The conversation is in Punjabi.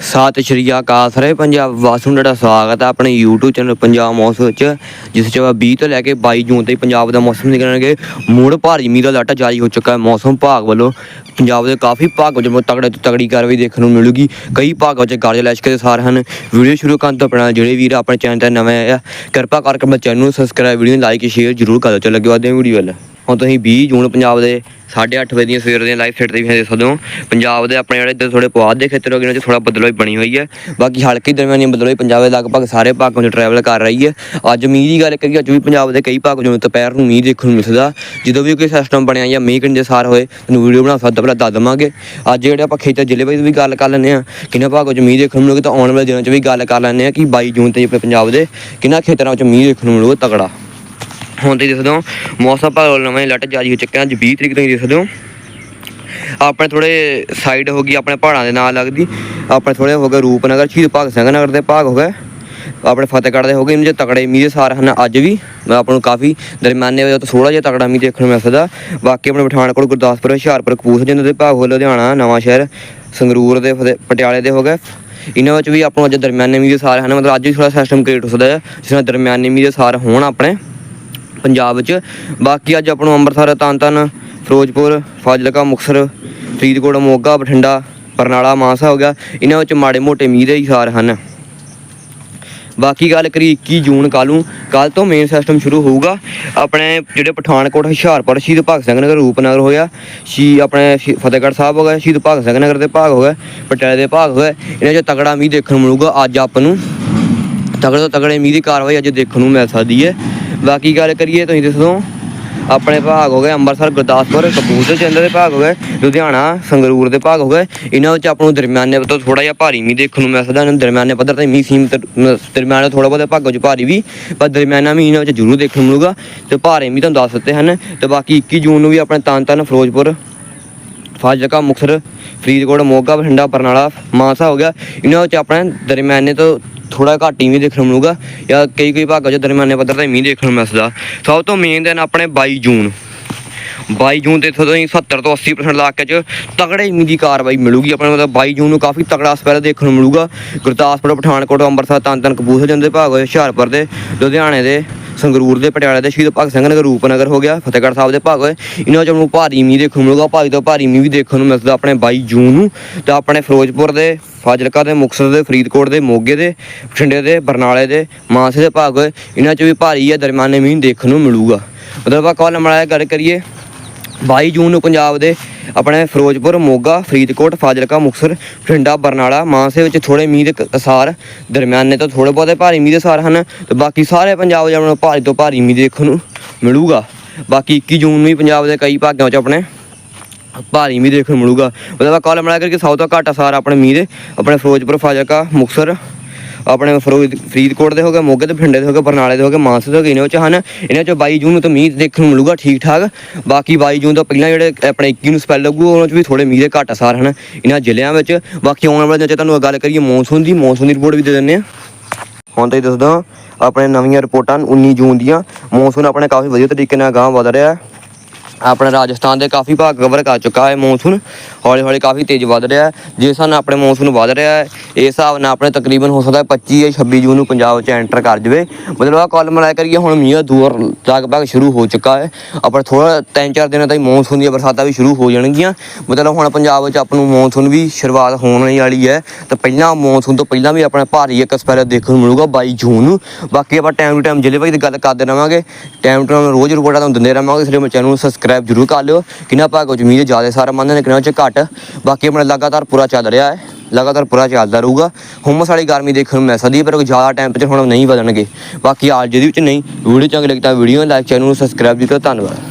ਸਤਿ ਸ਼੍ਰੀ ਅਕਾਲ ਸਾਰੇ ਪੰਜਾਬ ਵਾਸੀਆਂ ਨੂੰ ਤੁਹਾਡਾ ਸਵਾਗਤ ਹੈ ਆਪਣੇ YouTube ਚੈਨਲ ਪੰਜਾਬ ਮੌਸਮ ਵਿੱਚ, ਜਿਸ ਚ 20 ਤੋਂ ਲੈ ਕੇ 22 ਜੂਨ ਤੱਕ ਪੰਜਾਬ ਦਾ ਮੌਸਮ ਨਿਕਲਣਗੇ ਮੂੜ ਭਾਰੀ ਮੀਂਹ ਦਾ ਲਾਟਾ ਜਾਰੀ ਹੋ ਚੁੱਕਾ ਹੈ ਮੌਸਮ ਵਿਭਾਗ ਵੱਲੋਂ। ਪੰਜਾਬ ਦੇ ਕਾਫੀ ਭਾਗ ਵਿੱਚ ਬਹੁਤ ਤਗੜੇ ਤੋਂ ਤਗੜੀ ਕਾਰਵਾਈ ਦੇਖਣ ਨੂੰ ਮਿਲੂਗੀ। ਕਈ ਭਾਗਾਂ ਵਿੱਚ ਗਰਜ ਲੈਸ਼ਕੇ ਦੇ ਸਾਰ ਹਨ। ਵੀਡੀਓ ਸ਼ੁਰੂ ਕਰਨ ਤੋਂ ਪਹਿਲਾਂ ਜਿਹੜੇ ਵੀਰ ਆਪਣੇ ਚੈਨਲ ਤੇ ਨਵੇਂ ਆਏ ਆ, ਕਿਰਪਾ ਕਰਕੇ ਆਪਣੇ ਚੈਨਲ ਨੂੰ ਸਬਸਕ੍ਰਾਈਬ ਵੀਡੀਓ ਨੂੰ ਲਾਈਕ ਸ਼ੇਅਰ ਜ਼ਰੂਰ ਕਰ ਦਿਓ। ਚਲੋ ਅੱਗੇ ਵੀਡੀਓ ਵੱਲ। ਹੁਣ ਤੁਸੀਂ 20 ਜੂਨ ਪੰਜਾਬ ਦੇ 8:30 ਵਜੇ ਦੀਆਂ ਸਵੇਰ ਦੀਆਂ ਲਾਈਵ ਸੈਟ ਤੇ ਵੀ ਦੇਖ ਸਕਦੇ ਹੋ ਪੰਜਾਬ ਦੇ ਆਪਣੇ ਜਿਹੜੇ ਇੱਧਰ ਥੋੜੇ ਪੁਆਧ ਦੇ ਖੇਤਰ ਹੋ ਗਏ ਨੇ ਚ ਥੋੜਾ ਬਦਲਾਅ ਬਣੀ ਹੋਈ ਹੈ। ਬਾਕੀ ਹਲਕੀ ਦਰਮਿਆਨੀ ਬਦਲਾਅ ਪੰਜਾਬ ਦੇ ਲਗਭਗ ਸਾਰੇ ਭਾਗਾਂ 'ਚ ਟਰੈਵਲ ਕਰ ਰਹੀ ਹੈ। ਅੱਜ ਮੀਂਹ ਦੀ ਗੱਲ ਕਰੀਏ, ਅੱਜ ਵੀ ਪੰਜਾਬ ਦੇ ਕਈ ਭਾਗ ਜਿਵੇਂ ਦੁਪਹਿਰ ਨੂੰ ਮੀਂਹ ਦੇਖਣ ਨੂੰ ਮਿਲਦਾ। ਜਦੋਂ ਵੀ ਕੋਈ ਸਿਸਟਮ ਬਣਿਆ ਜਾਂ ਮੀਂਹ ਕਿੰਨੇ ਸਾਰ ਹੋਏ, ਤੁਹਾਨੂੰ ਵੀਡੀਓ ਬਣਾ ਸਕਦਾ ਪਹਿਲਾਂ ਦੱਸ ਦਵਾਂਗੇ। ਅੱਜ ਜਿਹੜੇ ਆਪਾਂ ਖੇਤਰ ਜ਼ਿਲ੍ਹੇ ਵਿੱਚ ਵੀ ਗੱਲ ਕਰ ਲੈਂਦੇ ਆ ਕਿੰਨੇ ਭਾਗਾਂ 'ਚ ਮੀਂਹ ਦੇਖਣ ਨੂੰ ਮਿਲੂਗਾ ਤਾਂ ਆਉਣ ਵਾਲੇ ਦਿਨਾਂ 'ਚ ਵੀ ਗੱਲ ਕਰ ਲੈਂਦੇ ਆ ਕਿ 22 ਜੂਨ ਤੇ ਆਪਣੇ ਪੰਜਾਬ ਦੇ ਕਿੰਨਾ ਖੇਤਰਾਂ 'ਚ ਮੀਂਹ ਦੇਖਣ ਨੂੰ ਮਿਲੂਗਾ ਤਗੜਾ ਹੁਣ ਤੇ ਦੇਖਦੇ ਹੋ ਮੌਸਮ ਭਾਗ ਵੱਲੋਂ ਨਵੇਂ ਅਲਰਟ ਜਾਰੀ ਹੋ ਚੁੱਕਿਆ ਅੱਜ 20 ਤਰੀਕ ਤੋਂ ਹੀ ਦੇਖ ਸਕਦੇ ਹੋ ਆਪਣੇ ਥੋੜੇ ਸਾਈਡ ਹੋ ਗਈ, ਆਪਣੇ ਪਹਾੜਾਂ ਦੇ ਨਾਲ ਲੱਗਦੀ। ਆਪਣੇ ਥੋੜੇ ਹੋ ਗਏ ਰੂਪਨਗਰ, ਸ਼ਹੀਦ ਭਗਤ ਸਿੰਘ ਨਗਰ ਦੇ ਭਾਗ ਹੋ ਗਏ। ਆਪਣੇ ਫਤਿਹਗੜ੍ਹ ਦੇ ਹੋ ਗਏ ਇਹਨਾਂ 'ਚ ਤਕੜੇ ਮੀਂਹ ਦੇ ਸਾਰ ਹਨ ਅੱਜ ਵੀ। ਆਪਾਂ ਨੂੰ ਕਾਫੀ ਦਰਮਿਆਨੇ ਵਜੇ ਤੋਂ ਥੋੜਾ ਜਿਹਾ ਤਕੜਾ ਮੀਂਹ ਦੇਖਣ ਨੂੰ ਮਿਲ ਸਕਦਾ। ਬਾਕੀ ਆਪਣੇ ਪਠਾਨਕੋਟ, ਗੁਰਦਾਸਪੁਰ, ਹੁਸ਼ਿਆਰਪੁਰ, ਕਪੂਰਥਲੇ ਦੇ ਭਾਗ ਹੋ ਲੁਧਿਆਣਾ, ਨਵਾਂ ਸ਼ਹਿਰ, ਸੰਗਰੂਰ ਦੇ ਫਤਿਹ- ਪਟਿਆਲੇ ਦੇ ਹੋ ਗਏ। ਇਹਨਾਂ ਵਿੱਚ ਵੀ ਆਪਾਂ ਨੂੰ ਅੱਜ ਦਰਮਿਆਨੇ ਮੀਂਹ ਦੇ ਸਾਰ ਹਨ। ਮਤਲਬ ਅੱਜ ਵੀ ਥੋੜਾ ਸਿਸਟਮ ਕ੍ਰੀਏਟ ਹੋ ਸਕਦਾ ਹੈ, ਜਿਸ ਨਾਲ ਦਰਮਿਆਨੇ ਮੀਂਹ ਦੇ ਸਾਰ ਹੋਣ ਆਪਣੇ। ਪੰਜਾਬ ਵਿੱਚ ਬਾਕੀ ਅੱਜ ਆਪਾਂ ਨੂੰ ਅੰਮ੍ਰਿਤਸਰ ਤਰਨ ਫਿਰੋਜ਼ਪੁਰ, ਫਾਜ਼ਿਲਕਾ, ਮੁਕਤਸਰ, ਫਰੀਦਕੋਟ, ਮੋਗਾ, ਬਠਿੰਡਾ, ਬਰਨਾਲਾ, ਮਾਨਸਾ ਹੋ ਗਿਆ। ਇਹਨਾਂ ਵਿੱਚ ਮਾੜੇ ਮੋਟੇ ਮੀਂਹ ਦੇ ਇਸ਼ਾਰ ਹਨ। ਬਾਕੀ ਗੱਲ ਕਰੀ 21 ਜੂਨ ਕੱਲ੍ਹ ਨੂੰ। ਕੱਲ ਤੋਂ ਮੇਨ ਸਿਸਟਮ ਸ਼ੁਰੂ ਹੋਊਗਾ। ਆਪਣੇ ਜਿਹੜੇ ਪਠਾਨਕੋਟ, ਹੁਸ਼ਿਆਰਪੁਰ ਸ਼ਹੀਦ ਭਗਤ ਸਿੰਘ ਨਗਰ, ਰੂਪਨਗਰ ਹੋਇਆ। ਸ਼ੀ ਆਪਣੇ ਸ਼ੀ- ਫਤਿਹਗੜ੍ਹ ਸਾਹਿਬ ਹੋ ਗਿਆ। ਸ਼ਹੀਦ ਭਗਤ ਸਿੰਘ ਨਗਰ ਦੇ ਭਾਗ ਹੋ ਗਿਆ। ਪਟਿਆਲੇ ਦੇ ਭਾਗ ਹੋ ਗਏ ਇਹਨਾਂ 'ਚ ਤਗੜਾ ਮੀਂਹ ਦੇਖਣ ਨੂੰ ਮਿਲੂਗਾ। ਅੱਜ ਆਪਾਂ ਨੂੰ ਤਗੜੇ ਤੋਂ ਤਗੜੇ ਮੀਂਹ ਦੀ ਕਾਰਵਾਈ ਅੱਜ ਦੇਖਣ ਨੂੰ ਮਿਲ ਸਕਦੀ ਹੈ। ਬਾਕੀ ਗੱਲ ਕਰੀਏ ਤੁਸੀਂ ਦੱਸੋ, ਆਪਣੇ ਭਾਗ ਹੋ ਗਏ ਅੰਮ੍ਰਿਤਸਰ, ਗੁਰਦਾਸਪੁਰ, ਕਪੂਰਥਲੇ ਚੰਦਰ ਦੇ ਭਾਗ ਹੋ ਗਏ, ਲੁਧਿਆਣਾ, ਸੰਗਰੂਰ ਦੇ ਭਾਗ ਹੋ ਗਏ। ਇਹਨਾਂ ਵਿੱਚ ਆਪਾਂ ਨੂੰ ਦਰਮਿਆਨੇ ਤੋਂ ਥੋੜਾ ਜਿਹਾ ਭਾਰੀ ਮੀਂਹ ਦੇਖਣ ਨੂੰ ਮਿਲ ਸਕਦਾ, ਇਹਨਾਂ ਦਰਮਿਆਨੇ ਪੱਧਰ ਤੇ ਮੀਂਹ ਸੀਮਤ, ਦਰਮਿਆਨੇ ਥੋੜਾ ਬਹੁਤਾ ਭਾਗਾਂ 'ਚ ਭਾਰੀ ਵੀ, ਪਰ ਦਰਮਿਆਨਾ ਮੀਂਹ ਇਹਨਾਂ ਵਿੱਚ ਜ਼ਰੂਰ ਦੇਖਣ ਨੂੰ ਮਿਲੂਗਾ ਤੇ ਭਾਰੇ ਮੀਂਹ ਤੁਹਾਨੂੰ ਦੱਸ ਦਿੱਤੇ ਹਨ। ਤੇ ਬਾਕੀ 21 ਜੂਨ ਨੂੰ ਵੀ ਆਪਣੇ ਤਨ ਫਿਰੋਜ਼ਪੁਰ, ਫਾਜ਼ਿਲਕਾ, ਮੁਕਤਸਰ, ਫਰੀਦਕੋਟ, ਮੋਗਾ, ਬਠਿੰਡਾ, ਬਰਨਾਲਾ, ਮਾਨਸਾ ਹੋ ਗਿਆ। ਇਹਨਾਂ ਵਿੱਚ ਆਪਣੇ ਦਰਮਿਆਨੇ ਤੋਂ ਥੋੜਾ ਘੱਟ ਹੀ ਮੀਂਹ ਦੇਖਣ ਨੂੰ ਮਿਲੂਗਾ ਜਾਂ ਕਈ ਕਈ ਭਾਗਾਂ 'ਚ ਦਰਮਿਆਨੇ ਪੱਧਰ ਤੇ ਮੀਂਹ ਦੇਖਣ ਨੂੰ ਮਿਲਦਾ ਸਭ ਤੋਂ ਮੇਨ ਦਿਨ ਆਪਣੇ 22 ਜੂਨ। 22 ਜੂਨ ਤੇ ਇੱਥੋਂ ਤੋਂ 70 ਤੋਂ 80% ਇਲਾਕੇ 'ਚ ਤਗੜੇ ਮੀਂਹ ਦੀ ਕਾਰਵਾਈ ਮਿਲੂਗੀ। ਆਪਣੇ ਮਤਲਬ 22 ਜੂਨ ਨੂੰ ਕਾਫੀ ਤਗੜਾ ਸਪੈਲ ਦੇਖਣ ਨੂੰ ਮਿਲੂਗਾ। ਗੁਰਦਾਸਪੁਰ, ਪਠਾਨਕੋਟ, ਅੰਮ੍ਰਿਤਸਰ ਤਨ ਕਪੂਰਥਲੇ ਜਾਂਦੇ ਭਾਗ ਹੋਏ, ਹੁਸ਼ਿਆਰਪੁਰ ਦੇ, ਲੁਧਿਆਣੇ ਦੇ ਸੰਗਰੂਰ ਦੇ ਪਟਿਆਲੇ ਦੇ ਸ਼ਹੀਦ ਭਗਤ ਸਿੰਘ ਨਗਰ, ਰੂਪਨਗਰ ਹੋ ਗਿਆ, ਫਤਿਹਗੜ੍ਹ ਸਾਹਿਬ ਦੇ ਭਾਗ ਹੋਏ ਇਹਨਾਂ ਚੋਂ ਭਾਰੀ ਮੀਂਹ ਦੇਖਣ ਨੂੰ ਮਿਲੂਗਾ। ਭਾਰੀ ਤੋਂ ਭਾਰੀ ਮੀਂਹ ਵੀ ਦੇਖਣ ਨੂੰ ਮਿਲਦਾ ਆਪਣੇ 22 ਜੂਨ ਨੂੰ। ਤੇ ਆਪਣੇ ਫਿਰੋਜ਼ਪੁਰ ਦੇ, ਫਾਜ਼ਿਲਕਾ ਦੇ, ਮੁਕਤਸਰ ਦੇ, ਫਰੀਦਕੋਟ ਦੇ, ਮੋਗੇ ਦੇ, ਬਠਿੰਡੇ ਦੇ, ਬਰਨਾਲੇ ਦੇ, ਮਾਨਸੇ ਦੇ ਭਾਗ ਹੋਏ ਇਹਨਾਂ 'ਚ ਵੀ ਭਾਰੀ ਹੈ, ਦਰਮਿਆਨੇ ਮੀਂਹ ਦੇਖਣ ਨੂੰ ਮਿਲੂਗਾ। ਮਤਲਬ ਆਪਾਂ ਕਾਲ ਮਲਾਇਆ ਗੱਲ ਕਰੀਏ 22 ਜੂਨ ਨੂੰ ਪੰਜਾਬ ਦੇ ਆਪਣੇ ਫਿਰੋਜ਼ਪੁਰ, ਮੋਗਾ, ਫਰੀਦਕੋਟ, ਫਾਜ਼ਿਲਕਾ, ਮੁਕਤਸਰ, ਬਠਿੰਡਾ, ਬਰਨਾਲਾ, ਮਾਨਸੇ ਵਿੱਚ ਥੋੜੇ ਮੀਂਹ ਦੇ ਅਸਾਰ ਦਰਮਿਆਨੇ ਤੋਂ ਥੋੜੇ ਬਹੁਤੇ ਭਾਰੀ ਮੀਂਹ ਦੇ ਅਸਾਰ ਹਨ ਤੇ ਬਾਕੀ ਸਾਰੇ ਪੰਜਾਬ ਵਿੱਚ ਆਪਣੇ ਭਾਰੀ ਤੋਂ ਭਾਰੀ ਮੀਂਹ ਦੇਖਣ ਨੂੰ ਮਿਲੂਗਾ। ਬਾਕੀ 21 ਜੂਨ ਨੂੰ ਵੀ ਪੰਜਾਬ ਦੇ ਕਈ ਭਾਗਾਂ ਵਿੱਚ ਆਪਣੇ ਭਾਰੀ ਮੀਂਹ ਦੇਖਣ ਨੂੰ ਮਿਲੂਗਾ। ਉਹਦਾ ਕਾਲ ਮਿਲਾ ਕਰਕੇ ਸਭ ਤੋਂ ਘੱਟ ਅਸਾਰ ਆਪਣੇ ਮੀਂਹ ਦੇ, ਆਪਣੇ ਫਿਰੋਜ਼ਪੁਰ, ਫਾਜ਼ਿਲਕਾ, ਮੁਕਤਸਰ ਆਪਣੇ ਫਿਰੋਜ਼, ਫਰੀਦਕੋਟ ਦੇ ਹੋ ਗਏ, ਮੋਗੇ ਦੇ ਬਠਿੰਡੇ ਦੇ ਹੋ ਗਏ, ਬਰਨਾਲੇ ਦੇ ਹੋ ਗਏ, ਮਾਨਸੇ ਦੇ ਹੋ ਗਏ, ਇਹਨਾਂ ਵਿੱਚ ਹਨ। ਇਹਨਾਂ ਚੋਂ 22 ਜੂਨ ਨੂੰ ਤਾਂ ਮੀਂਹ ਦੇਖਣ ਨੂੰ ਮਿਲੂਗਾ ਠੀਕ ਠਾਕ ਬਾਕੀ 22 ਜੂਨ ਤੋਂ ਪਹਿਲਾਂ ਜਿਹੜੇ ਆਪਣੇ 21 ਨੂੰ ਸਪੈਲ ਲੱਗੂ, ਉਹਨਾਂ 'ਚ ਵੀ ਥੋੜੇ ਮੀਂਹ ਦੇ ਘੱਟ ਅਸਾਰ ਹਨ ਇਹਨਾਂ ਜ਼ਿਲ੍ਹਿਆਂ ਵਿੱਚ। ਬਾਕੀ ਆਉਣ ਵਾਲੇ ਦਿਨਾਂ 'ਚ ਤੁਹਾਨੂੰ ਗੱਲ ਕਰੀਏ ਮੌਨਸੂਨ ਦੀ ਮੌਨਸੂਨ ਦੀ ਰਿਪੋਰਟ ਵੀ ਦੇ ਦਿੰਦੇ ਆ ਹੁਣ ਤਾਂ ਦੱਸਦਾ ਆਪਣੇ ਨਵੀਆਂ ਰਿਪੋਰਟਾਂ 19 ਜੂਨ ਦੀਆਂ। ਮੌਨਸੂਨ ਆਪਣੇ ਕਾਫੀ ਵਧੀਆ ਤਰੀਕੇ ਨਾਲ ਅਗਾਂਹ ਵਧ ਰਿਹਾ ਹੈ। ਆਪਣੇ ਰਾਜਸਥਾਨ ਦੇ ਕਾਫੀ ਭਾਗ ਕਵਰ ਕਰ ਚੁੱਕਾ ਹੈ ਮੌਨਸੂਨ। ਹੌਲੀ ਹੌਲੀ ਕਾਫੀ ਤੇਜ਼ ਵੱਧ ਰਿਹਾ ਹੈ। ਜਿਸ ਨਾਲ ਆਪਣੇ ਮੌਨਸੂਨ ਵੱਧ ਰਿਹਾ ਹੈ ਇਸ ਹਿਸਾਬ ਨਾਲ ਆਪਣੇ ਤਕਰੀਬਨ ਹੋ ਸਕਦਾ ਹੈ 25 ਜਾਂ 26 ਜੂਨ ਨੂੰ ਪੰਜਾਬ 'ਚ ਐਂਟਰ ਕਰ ਜਵੇ। ਮਤਲਬ ਆ ਕਾਲਮ ਲਾਇਆ ਕਰੀਏ, ਹੁਣ ਮੀਂਹ ਦੂਰ ਲਗਭਗ ਸ਼ੁਰੂ ਹੋ ਚੁੱਕਾ ਹੈ। ਆਪਾਂ ਥੋੜਾ ਤਿੰਨ ਚਾਰ ਦਿਨਾਂ ਤੱਕ ਮੌਨਸੂਨ ਦੀਆਂ ਬਰਸਾਤਾਂ ਵੀ ਸ਼ੁਰੂ ਹੋ ਜਾਣਗੀਆਂ। ਮਤਲਬ ਹੁਣ ਪੰਜਾਬ ਵਿੱਚ ਆਪਾਂ ਨੂੰ ਮੌਨਸੂਨ ਵੀ ਸ਼ੁਰੂਆਤ ਹੋਣ ਵਾਲੀ ਹੈ। ਤਾਂ ਪਹਿਲਾਂ ਮੌਨਸੂਨ ਤੋਂ ਪਹਿਲਾਂ ਵੀ ਆਪਣਾ ਭਾਰੀ ਇੱਕ ਸਪੈਰ ਦੇਖਣ ਨੂੰ ਮਿਲੂਗਾ 22 ਜੂਨ ਨੂੰ। ਬਾਕੀ ਆਪਾਂ ਟਾਈਮ ਟੂ ਟਾਈਮ ਜ਼ਿਲ੍ਹੇ ਵਾਈਜ਼ ਗੱਲ ਕਰਦੇ ਰਵਾਂਗੇ। ਟਾਈਮ ਟੂ ਟਾਈਮ ਰੋਜ਼ ਰਿਪੋਰਟਾਂ ਤੁਹਾਨੂੰ ਦਿੰਦੇ ਰਵਾਂਗੇ, ਇਸ ਲਈ ਮੇਰੇ ਚੈਨਲ ਨੂੰ ਸਬਸਕ੍ਰਾਈਬ ਜ਼ਰੂਰ ਕਰ ਲਿਓ। ਕਿੰਨਾ ਭਾਗੋ ਜ਼ਮੀਨ ਦੇ ਜ਼ਿਆਦਾ ਸਾਰਾ ਮੰਨਦੇ ਨੇ, ਕਿੰਨਾ ਚ ਘੱਟ। ਬਾਕੀ ਆਪਣਾ ਲਗਾਤਾਰ ਪੂਰਾ ਚੱਲ ਰਿਹਾ ਹੈ। ਲਗਾਤਾਰ ਪੂਰਾ ਚੱਲਦਾ ਰਹੂਗਾ। ਹੁਮਸ ਵਾਲੀ ਗਰਮੀ ਦੇਖਣ ਨੂੰ ਮਿਲ ਸਕਦੀ ਹੈ, ਪਰ ਕੋਈ ਜ਼ਿਆਦਾ ਟੈਂਪਰੇਚਰ ਹੁਣ ਨਹੀਂ ਵਧਣਗੇ ਬਾਕੀ ਆਲ ਜਿਹਦੇ ਵਿੱਚ ਨਹੀਂ ਵੀਡੀਓ ਚੰਗੀ ਲੱਗੀ ਤਾਂ ਵੀਡੀਓ ਲਾਈਕ ਚੈਨਲ ਨੂੰ ਸਬਸਕ੍ਰਾਈਬ ਵੀ ਕਰੋ। ਧੰਨਵਾਦ।